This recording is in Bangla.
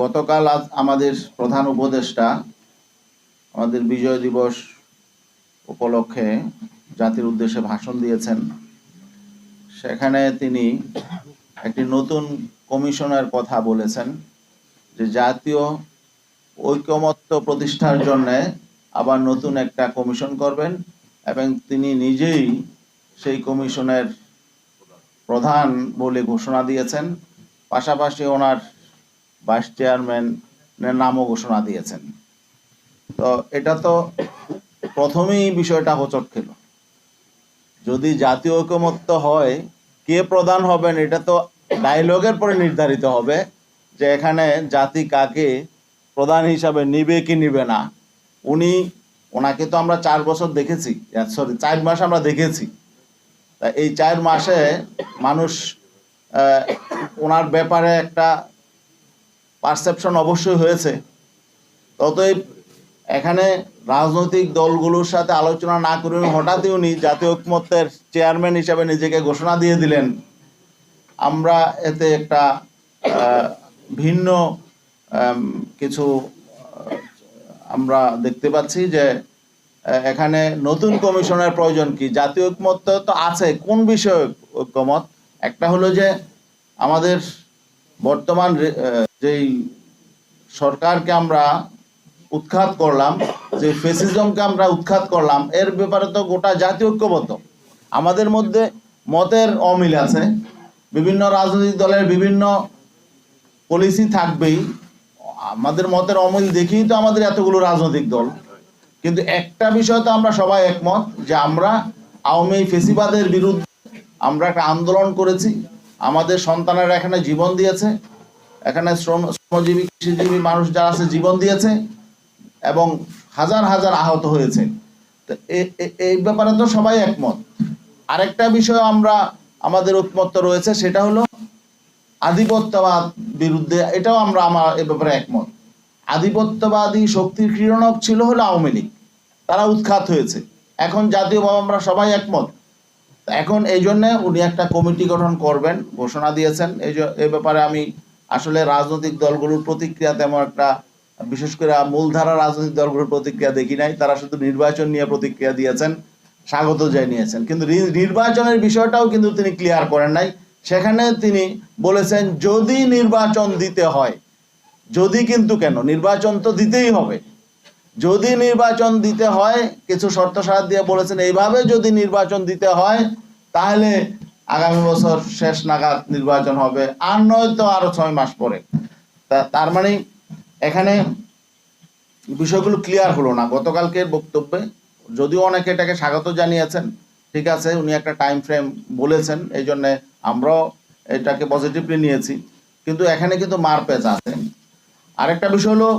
গতকাল আজ আমাদের প্রধান উপদেষ্টা আমাদের বিজয় দিবস উপলক্ষে জাতির উদ্দেশ্যে ভাষণ দিয়েছেন। সেখানে তিনি একটি নতুন কমিশনের কথা বলেছেন যে জাতীয় ঐকমত্য প্রতিষ্ঠার জন্য আবার নতুন একটা কমিশন করবেন এবং তিনি নিজেই সেই কমিশনের প্রধান বলে ঘোষণা দিয়েছেন। পাশাপাশি ওনার ভাইস চেয়ারম্যানের নামও ঘোষণা দিয়েছেন। তো এটা তো প্রথমেই বিষয়টা হোচট খেল। যদি জাতীয় ঐকমত্য হয়, কে প্রধান হবেন এটা তো ডায়লগের পরে নির্ধারিত হবে যে এখানে জাতি কাকে প্রধান হিসাবে নিবে কি নিবে না। উনি, ওনাকে তো আমরা চার বছর দেখেছি সরি চার মাস আমরা দেখেছি। তা এই চার মাসে মানুষ ওনার ব্যাপারে একটা পারসেপশন অবশ্যই হয়েছে। ততএব এখানে রাজনৈতিক দলগুলোর সাথে আলোচনা না করে হঠাৎই উনি জাতীয় ঐকমত্যের চেয়ারম্যান হিসাবে নিজেকে ঘোষণা দিয়ে দিলেন। আমরা এতে একটা ভিন্ন কিছু আমরা দেখতে পাচ্ছি যে এখানে নতুন কমিশনের প্রয়োজন কি? জাতীয় ঐকমত্য তো আছে, কোন বিষয়ে ঐক্যমত? একটা হলো যে আমাদের বর্তমান যেই সরকারকে আমরা উৎখাত করলাম যে ফেসিজমকে আমরা উৎখাত করলাম, এর ব্যাপারে তো গোটা জাতীয় ঐক্যবদ্ধ। আমাদের মধ্যে মতের অমিল আছে, বিভিন্ন রাজনৈতিক দলের বিভিন্ন পলিসি থাকবেই। আমাদের মতের অমিল দেখেই তো আমাদের এতগুলো রাজনৈতিক দল। কিন্তু একটা বিষয় তো আমরা সবাই একমত, যে আমরা আওয়ামী ফেসিবাদের বিরুদ্ধে আমরা একটা আন্দোলন করেছি। আমাদের সন্তানেরা এখানে জীবন দিয়েছে। এখানে শ্রম, শ্রমজীবী, কৃষিজীবী মানুষ যারা আছে, জীবন দিয়েছে এবং হাজার হাজার আহত হয়েছে। তো এই ব্যাপারে তো সবাই একমত। আরেকটা বিষয় আমরা, আমাদের ঐকমত্য রয়েছে, সেটা হলো আধিপত্যবাদ বিরুদ্ধে, এটাও আমরা আমার এ ব্যাপারে একমত। আধিপত্যবাদী শক্তির ক্রীড়নক ছিল হলো আওয়ামী লীগ। তারা উৎখাত হয়েছে। এখন জাতীয়ভাবে আমরা সবাই একমত। এখন এই জন্যে উনি একটা কমিটি গঠন করবেন, ঘোষণা দিয়েছেন। এই ব্যাপারে আমি আসলে রাজনৈতিক দলগুলোর প্রতিক্রিয়া তেমন একটা, বিশেষ করে মূলধারা রাজনৈতিক দলগুলোর প্রতিক্রিয়া দেখি নাই। তারা শুধু নির্বাচন নিয়ে প্রতিক্রিয়া দিয়েছেন, স্বাগত জানিয়েছেন। কিন্তু নির্বাচনের বিষয়টাও কিন্তু তিনি ক্লিয়ার করেন নাই। সেখানে তিনি বলেছেন, যদি নির্বাচন দিতে হয়, যদি কিন্তু কেন? নির্বাচন তো দিতেই হবে। যদি নির্বাচন দিতে হয়, কিছু শর্ত সার দিয়ে বলেছেন, এইভাবে যদি নির্বাচন দিতে হয়, তাহলে আগামী বছর শেষ নাগাদ নির্বাচন হবে। আর নয়তো আরও ছয় মাস পরে। তার মানে এখানে বিষয়গুলো ক্লিয়ার হলো না। গতকালকের বক্তব্যে যদিও অনেকে এটাকে স্বাগত জানিয়েছেন, ঠিক আছে, উনি একটা টাইম ফ্রেম বলেছেন এই জন্যে আমরাও এটাকে পজিটিভলি নিয়েছি। কিন্তু এখানে কিন্তু মারপ্যাচ আছে। আরেকটা বিষয় হলো